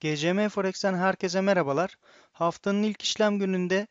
GCM Forex'ten herkese merhabalar. Haftanın ilk işlem gününde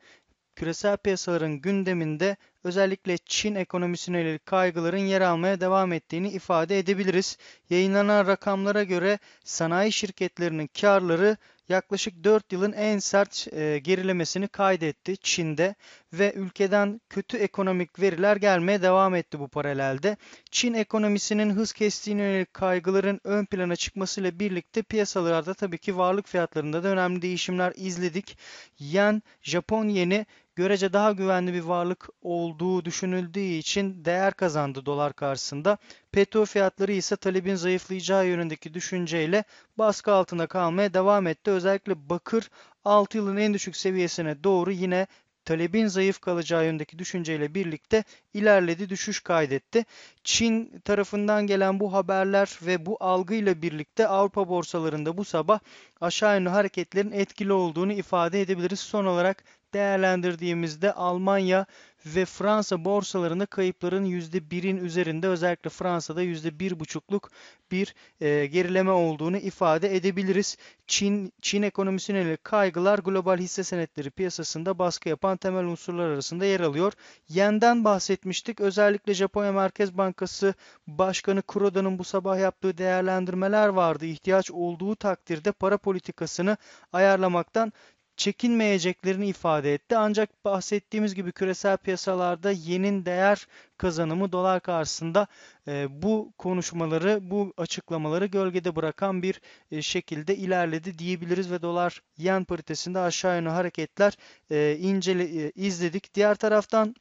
küresel piyasaların gündeminde özellikle Çin ekonomisine yönelik kaygıların yer almaya devam ettiğini ifade edebiliriz. Yayınlanan rakamlara göre sanayi şirketlerinin karları yaklaşık 4 yılın en sert e, gerilemesini kaydetti Çin'de ve ülkeden kötü ekonomik veriler gelmeye devam etti bu paralelde. Çin ekonomisinin hız kestiğine yönelik kaygıların ön plana çıkmasıyla birlikte piyasalarda tabii ki varlık fiyatlarında da önemli değişimler izledik. Yen, Japon yeni görece daha güvenli bir varlık olduğu düşünüldüğü için değer kazandı dolar karşısında. Petrol fiyatları ise talebin zayıflayacağı yönündeki düşünceyle baskı altında kalmaya devam etti. Özellikle bakır 6 yılın en düşük seviyesine doğru yine talebin zayıf kalacağı yönündeki düşünceyle birlikte ilerledi, düşüş kaydetti. Çin tarafından gelen bu haberler ve bu algıyla birlikte Avrupa borsalarında bu sabah aşağı yönlü hareketlerin etkili olduğunu ifade edebiliriz. Son olarak değerlendirdiğimizde Almanya ve Fransa borsalarında kayıpların %1'in üzerinde özellikle Fransa'da %1,5'luk bir e, gerileme olduğunu ifade edebiliriz. Çin, Çin ekonomisine yönelik kaygılar global hisse senetleri piyasasında baskı yapan temel unsurlar arasında yer alıyor. Yen'den bahsetmiştik. Özellikle Japonya Merkez Bankası Başkanı Kuroda'nın bu sabah yaptığı değerlendirmeler vardı. İhtiyaç olduğu takdirde para politikasını ayarlamaktan çekinmeyeceklerini ifade etti. Ancak bahsettiğimiz gibi küresel piyasalarda yenin değer kazanımı dolar karşısında e, bu konuşmaları, bu açıklamaları gölgede bırakan bir e, şekilde ilerledi diyebiliriz ve dolar yen paritesinde aşağı yönlü hareketler e, incele, e, izledik. Diğer taraftan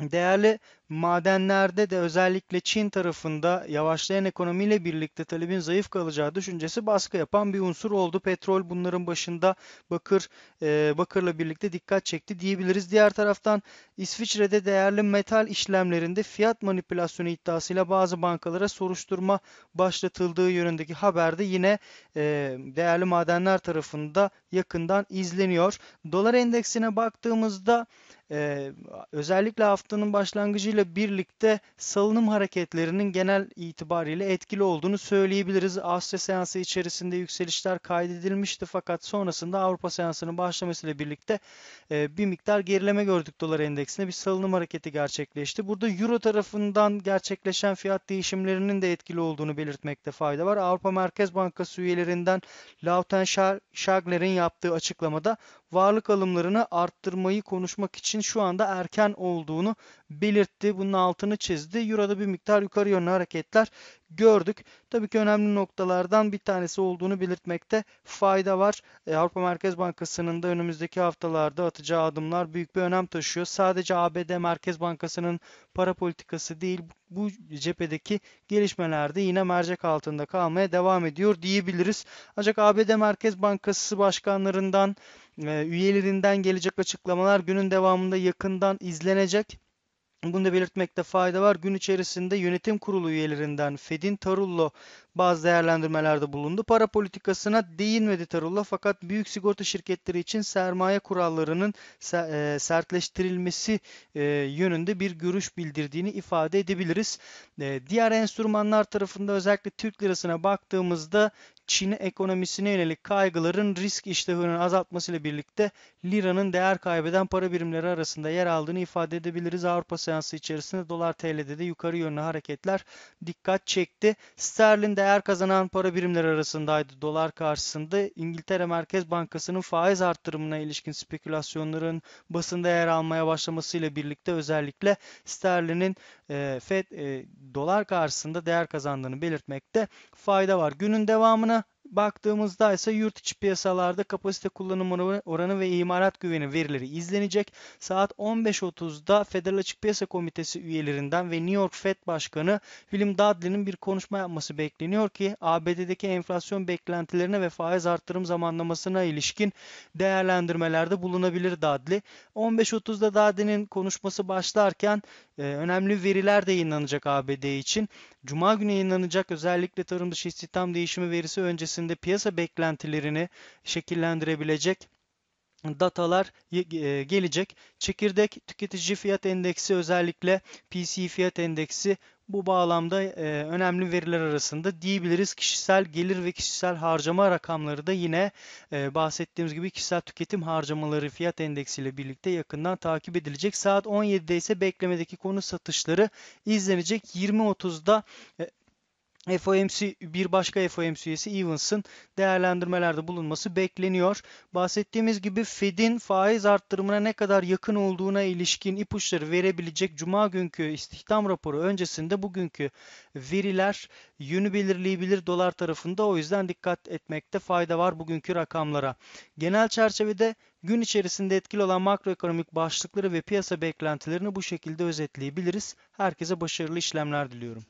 Değerli madenlerde de özellikle Çin tarafında yavaşlayan ekonomiyle birlikte talebin zayıf kalacağı düşüncesi baskı yapan bir unsur oldu. Petrol bunların başında bakır e, bakırla birlikte dikkat çekti diyebiliriz. Diğer taraftan İsviçre'de değerli metal işlemlerinde fiyat manipülasyonu iddiasıyla bazı bankalara soruşturma başlatıldığı yönündeki haberde yine e, değerli madenler tarafında yakından izleniyor. Dolar endeksine baktığımızda ee, özellikle haftanın başlangıcıyla birlikte salınım hareketlerinin genel itibariyle etkili olduğunu söyleyebiliriz. Asya seansı içerisinde yükselişler kaydedilmişti fakat sonrasında Avrupa seansının başlamasıyla birlikte e, bir miktar gerileme gördük dolar endeksinde. Bir salınım hareketi gerçekleşti. Burada Euro tarafından gerçekleşen fiyat değişimlerinin de etkili olduğunu belirtmekte fayda var. Avrupa Merkez Bankası üyelerinden Lauten Schagler'in yaptığı açıklamada varlık alımlarını arttırmayı konuşmak için şu anda erken olduğunu belirtti. Bunun altını çizdi. Euro'da bir miktar yukarı yönlü hareketler gördük. Tabii ki önemli noktalardan bir tanesi olduğunu belirtmekte fayda var. E, Avrupa Merkez Bankası'nın da önümüzdeki haftalarda atacağı adımlar büyük bir önem taşıyor. Sadece ABD Merkez Bankası'nın para politikası değil bu cephedeki gelişmelerde yine mercek altında kalmaya devam ediyor diyebiliriz. Ancak ABD Merkez Bankası başkanlarından, e, üyelerinden gelecek açıklamalar günün devamında yakından izlenecek. Bunu da belirtmekte fayda var. Gün içerisinde yönetim kurulu üyelerinden Fedin Tarullo bazı değerlendirmelerde bulundu. Para politikasına değinmedi Tarullo fakat büyük sigorta şirketleri için sermaye kurallarının e, sertleştirilmesi e, yönünde bir görüş bildirdiğini ifade edebiliriz. E, diğer enstrümanlar tarafında özellikle Türk lirasına baktığımızda Çin ekonomisine yönelik kaygıların risk iştahının azaltmasıyla birlikte liranın değer kaybeden para birimleri arasında yer aldığını ifade edebiliriz. Avrupa seansı içerisinde dolar TL'de de yukarı yönlü hareketler dikkat çekti. Sterlin değer kazanan para birimleri arasındaydı dolar karşısında. İngiltere Merkez Bankası'nın faiz arttırımına ilişkin spekülasyonların basında yer almaya başlamasıyla birlikte özellikle sterlinin e, FED e, dolar karşısında değer kazandığını belirtmekte fayda var. Günün devamına baktığımızda ise yurt içi piyasalarda kapasite kullanım oranı ve imalat güveni verileri izlenecek. Saat 15.30'da Federal Açık Piyasa Komitesi üyelerinden ve New York Fed Başkanı William Dudley'nin bir konuşma yapması bekleniyor ki ABD'deki enflasyon beklentilerine ve faiz arttırım zamanlamasına ilişkin değerlendirmelerde bulunabilir Dudley. 15.30'da Dudley'nin konuşması başlarken e, önemli veriler de yayınlanacak ABD için. Cuma günü yayınlanacak özellikle tarım dışı istihdam değişimi verisi öncesinde piyasa beklentilerini şekillendirebilecek datalar e, gelecek. Çekirdek tüketici fiyat endeksi özellikle PC fiyat endeksi Bu bağlamda e, önemli veriler arasında diyebiliriz. Kişisel gelir ve kişisel harcama rakamları da yine e, bahsettiğimiz gibi kişisel tüketim harcamaları fiyat endeksiyle birlikte yakından takip edilecek. Saat 17'de ise beklemedeki konu satışları izlenecek. 20.30'da e, FOMC bir başka FOMC üyesi Evans'ın değerlendirmelerde bulunması bekleniyor. Bahsettiğimiz gibi Fed'in faiz arttırımına ne kadar yakın olduğuna ilişkin ipuçları verebilecek Cuma günkü istihdam raporu öncesinde bugünkü veriler yönü belirleyebilir dolar tarafında. O yüzden dikkat etmekte fayda var bugünkü rakamlara. Genel çerçevede gün içerisinde etkili olan makroekonomik başlıkları ve piyasa beklentilerini bu şekilde özetleyebiliriz. Herkese başarılı işlemler diliyorum.